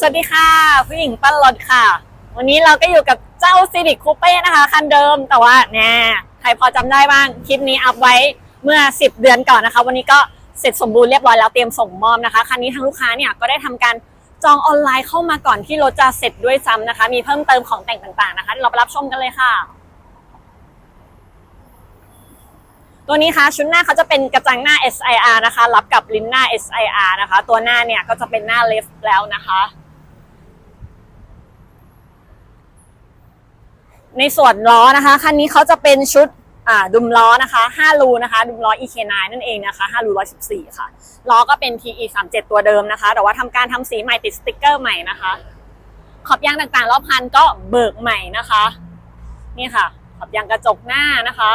สวัสดีค่ะผู้หญิงปั้นรถค่ะ วันนี้เราก็อยู่กับเจ้า Civic Coupe นะคะ คันเดิมแต่ว่าแน่ใครพอจำได้บ้างคลิปนี้อัพไว้เมื่อ 10 เดือนก่อนนะคะ วันนี้ก็เสร็จสมบูรณ์เรียบร้อยแล้วเตรียมส่งมอบนะคะคันนี้ทางลูกค้าเนี่ยก็ได้ทำการจองออนไลน์เข้ามาก่อนที่รถจะเสร็จด้วยซ้ำนะคะ มีเพิ่มเติมของแต่งต่างๆนะคะเราไปรับชมกันเลยค่ะ ตัวนี้ค่ะชุดหน้าเขาจะเป็นกระจังหน้า SIR นะคะ รับกับลิ้นหน้า SIR นะคะ ตัวหน้าเนี่ยก็จะเป็นหน้าเลฟแล้วนะคะ ในส่วนล้อนะคะคันนี้เขาจะเป็นชุดดุมล้อนะคะ5รูนะคะ ดุมล้อ EK9 นั่นเองนะคะ5รู114 ค่ะล้อก็เป็น TE 37 ตัวเดิมนะคะ แต่ว่าทำการทำสีใหม่ติดสติกเกอร์ใหม่นะคะ ขอบยางต่างๆ รอบคันก็เบิกใหม่นะคะ นี่ค่ะ ขอบยางกระจกหน้านะคะ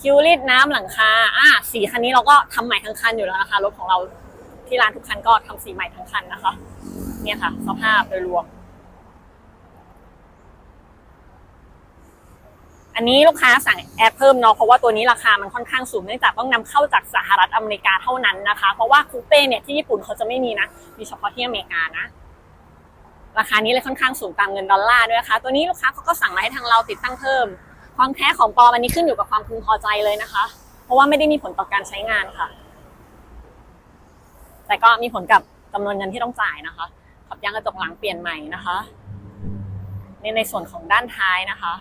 คิวรีดน้ำหลังคาอ่าสีคันนี้เราก็ทำใหม่ทั้งคันอยู่แล้วนะคะรถของเราที่ร้านทุกคันก็ทำสีใหม่ทั้งคันนะคะ เนี่ยค่ะ สภาพโดยรวม อันนี้ลูกค้าสั่งแอดเพิ่มเนาะเพราะว่าตัวนี้ราคามันค่อนข้างสูงเนื่องจากต้องนำเข้าจากสหรัฐอเมริกาเท่านั้นนะคะ เพราะว่าคูเป้เนี่ยที่ญี่ปุ่นเขาจะไม่มีนะ มีเฉพาะที่อเมริกานะ ราคานี้เลยค่อนข้างสูงตามเงินดอลลาร์ด้วยนะคะ ตัวนี้ลูกค้าเขาก็สั่งมาให้ทางเราติดตั้งเพิ่ม ความแท้ของปลอมอันนี้ขึ้นอยู่กับความพึงพอใจเลยนะคะ เพราะว่าไม่ได้มีผลต่อการใช้งานค่ะ แต่ก็มีผลกับจำนวนเงินที่ต้องจ่ายนะคะขอบยางกระจกหลังเปลี่ยนใหม่นะคะในในส่วนของด้านท้ายนะคะ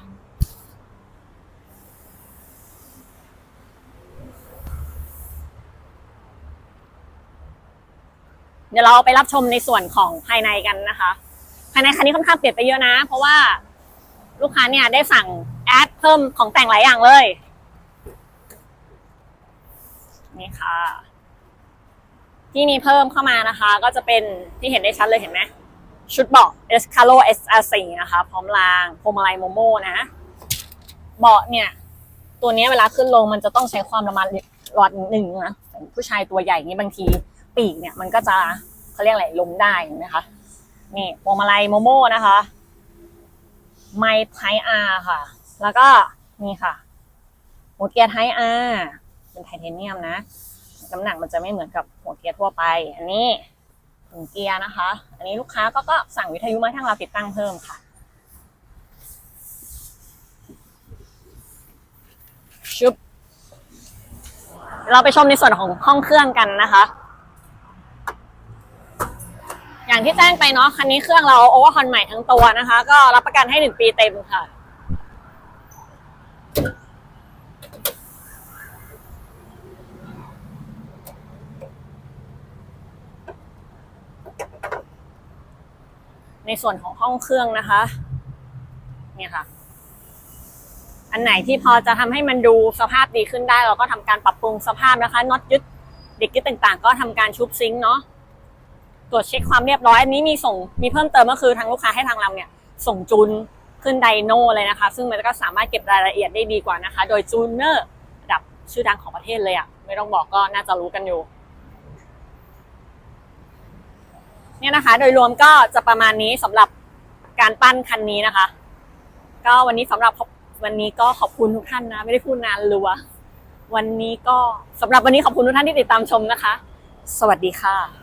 เดี๋ยวเราไปรับชมในส่วนของภายในกันนะคะ ภายในคันนี้ค่อนข้างเปลี่ยนไปเยอะนะ เพราะว่าลูกค้าเนี่ยได้สั่งแอดเพิ่มของแต่งหลายอย่างเลย นี่ค่ะ ที่มีเพิ่มเข้ามานะคะ ก็จะเป็นที่เห็นได้ชัดเลยเห็นไหมชุดเบาะ e s c a l o SR4 นะคะ พร้อมรางพวงมาลัยโมโมนะ เบาะเนี่ย ตัวนี้เวลาขึ้นลงมันจะต้องใช้ความระมัดระวังหนึ่งนะผู้ชายตัวใหญ่นี่บางที ปีกเนี่ยมันก็จะเขาเรียกอะไรล้มได้นะคะนี่พวงมาลัยโมโม่นะคะไมไทอาร์ค่ะ แล้วก็นี่ค่ะหัวเกียร์ไทอาร์เป็นไทเทเนียมนะน้ำหนักมันจะไม่เหมือนกับหัวเกียร์ทั่วไป อันนี้ถุงเกียร์นะคะ อันนี้ลูกค้าก็ก็สั่งวิทยุมาให้ทางเราติดตั้งเพิ่มค่ะชุบเราไปชมในส่วนของห้องเครื่องกันนะคะ อย่างที่แจ้งไปเนาะคันนี้เครื่องเราโอเวอร์ฮอนใหม่ทั้งตัวนะคะ ก็รับประกันให้หนึ่งปีเต็มค่ะ ในส่วนของห้องเครื่องนะคะเนี่ยค่ะ อันไหนที่พอจะทำให้มันดูสภาพดีขึ้นได้ เราก็ทำการปรับปรุงสภาพนะคะน็อตยึดเด็กยึดต่างๆ ก็ทำการชุบซิงค์เนาะ ตรวจเช็คความเรียบร้อย อันนี้มีส่งมีเพิ่มเติมก็คือทางลูกค้าให้ทางเราเนี่ยส่งจูนขึ้นไดโนเลยนะคะ ซึ่งมันก็สามารถเก็บรายละเอียดได้ดีกว่านะคะ โดยจูนเนอร์ระดับชื่อดังของประเทศเลยอะ่ะ ไม่ต้องบอกก็น่าจะรู้กันอยู่เนี่ยนะคะ โดยรวมก็จะประมาณนี้สำหรับการปั้นคันนี้นะคะ ก็วันนี้สำหรับวันนี้ก็ขอบคุณทุกท่านนะ ไม่ได้พูดนานรัววันนี้ก็สำหรับวันนี้ขอบคุณทุกท่านที่ติดตามชมนะคะ สวัสดีค่ะ